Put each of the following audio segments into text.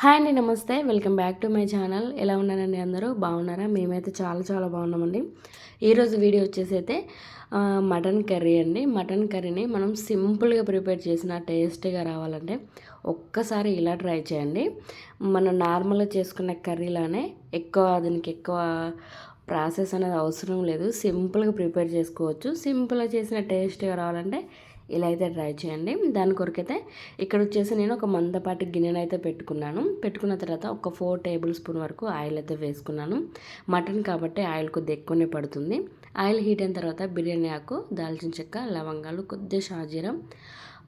Hi అండి నమస్తే. Welcome back to my channel. ఎలా ఉన్నారండి అందరూ? బాగున్నారా? మేమైతే చాలా చాలా బాగున్నామండి. ఈరోజు వీడియో వచ్చేసి అయితే మటన్ కర్రీ అండి. మటన్ కర్రీని మనం సింపుల్గా ప్రిపేర్ చేసిన టేస్ట్గా రావాలంటే ఒక్కసారి ఇలా ట్రై చేయండి. మనం నార్మల్గా చేసుకున్న కర్రీలానే ఎక్కువ దీనికి ఎక్కువ ప్రాసెస్ అనేది అవసరం లేదు. సింపుల్గా ప్రిపేర్ చేసుకోవచ్చు. సింపుల్గా చేసిన టేస్ట్గా రావాలంటే ఇలా అయితే ట్రై చేయండి. దాని కొరకైతే ఇక్కడ వచ్చేసి నేను ఒక మందపాటి గిన్నెను అయితే పెట్టుకున్నాను. పెట్టుకున్న తర్వాత ఒక ఫోర్ టేబుల్ స్పూన్ వరకు ఆయిల్ అయితే వేసుకున్నాను. మటన్ కాబట్టి ఆయిల్ కొద్దిగా ఎక్కువనే పడుతుంది. ఆయిల్ హీట్ అయిన తర్వాత బిర్యానీ ఆకు దాల్చిన చెక్క లవంగాలు కొద్దిగా షాజీరం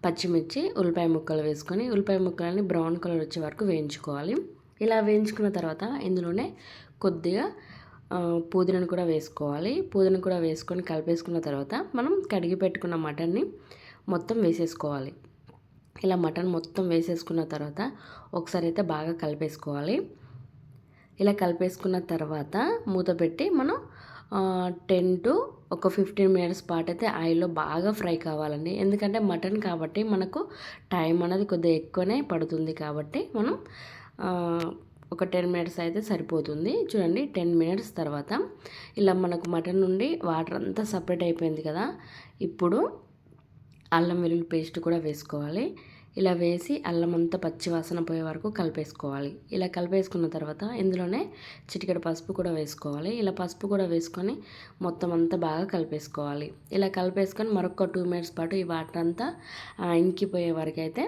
పచ్చిమిర్చి ఉల్లిపాయ ముక్కలు వేసుకొని ఉల్లిపాయ ముక్కలని బ్రౌన్ కలర్ వచ్చే వరకు వేయించుకోవాలి. ఇలా వేయించుకున్న తర్వాత ఇందులోనే కొద్దిగా పుదీనాను కూడా వేసుకోవాలి. పుదీనా కూడా వేసుకొని కలిపేసుకున్న తర్వాత మనం కడిగి పెట్టుకున్న మటన్ని మొత్తం వేసేసుకోవాలి. ఇలా మటన్ మొత్తం వేసేసుకున్న తర్వాత ఒకసారి అయితే బాగా కలిపేసుకోవాలి. ఇలా కలిపేసుకున్న తర్వాత మూత పెట్టి మనం టెన్ టు ఒక ఫిఫ్టీన్ మినిట్స్ పాటు అయితే ఆయిల్లో బాగా ఫ్రై కావాలండి. ఎందుకంటే మటన్ కాబట్టి మనకు టైం అనేది కొద్దిగా ఎక్కువనే పడుతుంది కాబట్టి మనం ఒక టెన్ మినిట్స్ అయితే సరిపోతుంది. చూడండి టెన్ మినిట్స్ తర్వాత ఇలా మనకు మటన్ నుండి వాటర్ అంతా సపరేట్ అయిపోయింది కదా. ఇప్పుడు అల్లం వెల్లుల్లి పేస్ట్ కూడా వేసుకోవాలి. ఇలా వేసి అల్లం అంతా పచ్చివాసన పోయే వరకు కలిపేసుకోవాలి. ఇలా కలిపేసుకున్న తర్వాత ఇందులోనే చిటికెడు పసుపు కూడా వేసుకోవాలి. ఇలా పసుపు కూడా వేసుకొని మొత్తం అంతా బాగా కలిపేసుకోవాలి. ఇలా కలిపేసుకొని మరొక టూ మినిట్స్ పాటు ఈ వాటర్ అంతా ఇంకిపోయే వరకు అయితే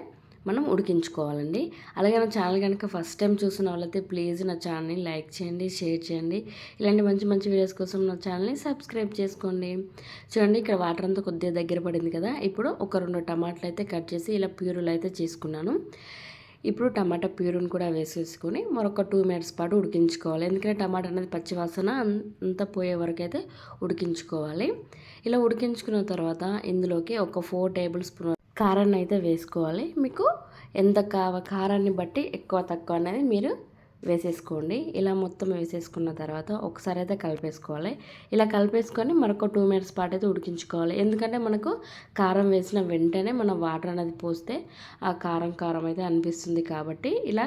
మనం ఉడికించుకోవాలండి. అలాగే నా ఛానల్ కనుక ఫస్ట్ టైం చూసిన వాళ్ళైతే ప్లీజ్ నా ఛానల్ని లైక్ చేయండి షేర్ చేయండి. ఇలాంటి మంచి మంచి వీడియోస్ కోసం నా ఛానల్ని సబ్స్క్రైబ్ చేసుకోండి. చూడండి ఇక్కడ వాటర్ అంతా కొద్దిగా దగ్గర పడింది కదా. ఇప్పుడు ఒక రెండు టమాటాలు అయితే కట్ చేసి ఇలా ప్యూరులు అయితే చేసుకున్నాను. ఇప్పుడు టమాటా ప్యూరుని కూడా వేసేసుకొని మరొక టూ మినిట్స్ పాటు ఉడికించుకోవాలి. ఎందుకంటే టమాటా అనేది పచ్చివాసన అంతా పోయే వరకు అయితే ఉడికించుకోవాలి. ఇలా ఉడికించుకున్న తర్వాత ఇందులోకి ఒక ఫోర్ టేబుల్ స్పూన్ కారాన్ని అయితే వేసుకోవాలి. మీకు ఎంత కావ కారాన్ని బట్టి ఎక్కువ తక్కువ అనేది మీరు వేసేసుకోండి. ఇలా మొత్తం వేసేసుకున్న తర్వాత ఒకసారి అయితే కలిపేసుకోవాలి. ఇలా కలిపేసుకొని మరొక టూ మినిట్స్ పాటు అయితే ఉడికించుకోవాలి. ఎందుకంటే మనకు కారం వేసిన వెంటనే మనం వాటర్ అనేది పోస్తే ఆ కారం కారం అయితే అనిపిస్తుంది కాబట్టి ఇలా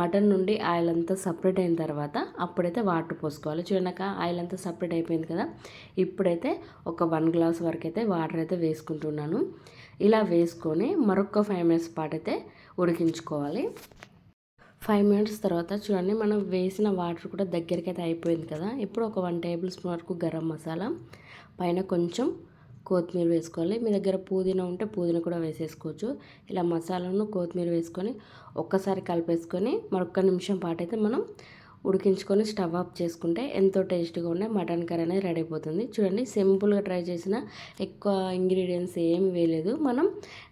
మటన్ నుండి ఆయిల్ అంతా సపరేట్ అయిన తర్వాత అప్పుడైతే వాటర్ పోసుకోవాలి. చూడక ఆయిల్ అంతా సపరేట్ అయిపోయింది కదా. ఇప్పుడైతే ఒక వన్ గ్లాస్ వరకు అయితే వాటర్ అయితే వేసుకుంటున్నాను. ఇలా వేసుకొని మరొక ఫైవ్ మినిట్స్ పాటు అయితే ఉడికించుకోవాలి. ఫైవ్ మినిట్స్ తర్వాత చూడండి మనం వేసిన వాటర్ కూడా దగ్గరికి అయితే అయిపోయింది కదా. ఇప్పుడు ఒక వన్ టేబుల్ స్పూన్ వరకు గరం మసాలా పైన కొంచెం కొత్తిమీర వేసుకోవాలి. మీ దగ్గర పుదీనా ఉంటే పుదీనా కూడా వేసేసుకోవచ్చు. ఇలా మసాలాను కొత్తిమీర వేసుకొని ఒక్కసారి కలిపేసుకొని మరొక నిమిషం పాటు అయితే మనం ఉడికించుకొని స్టవ్ ఆఫ్ చేసుకుంటే ఎంతో టేస్ట్గా ఉండే మటన్ కర్రీ అనేది రెడీ అయిపోతుంది. చూడండి సింపుల్గా ట్రై చేసిన ఎక్కువ ఇంగ్రీడియంట్స్ ఏమి వేయలేదు. మనం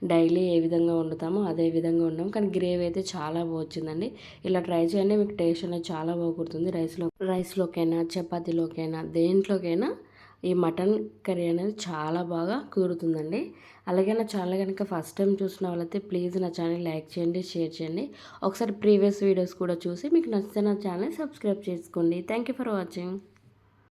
డైలీ ఏ విధంగా వండుతామో అదే విధంగా ఉన్నాం కానీ గ్రేవీ అయితే చాలా బాగుంది ఇలా ట్రై చేయండి మీకు టేస్ట్ అనేది చాలా బాగుంటుంది రైస్లో రైస్లోకైనా చపాతీలోకైనా దేంట్లోకైనా ఈ మటన్ కర్రీ అనేది చాలా బాగా కుదురుతుందండి. అలాగే నా ఛానల్ కనుక ఫస్ట్ టైం చూసిన వాళ్ళైతే ప్లీజ్ నా ఛానల్ లైక్ చేయండి షేర్ చేయండి. ఒకసారి ప్రీవియస్ వీడియోస్ కూడా చూసి మీకు నచ్చితే నా ఛానల్ సబ్స్క్రైబ్ చేసుకోండి. Thank you for watching.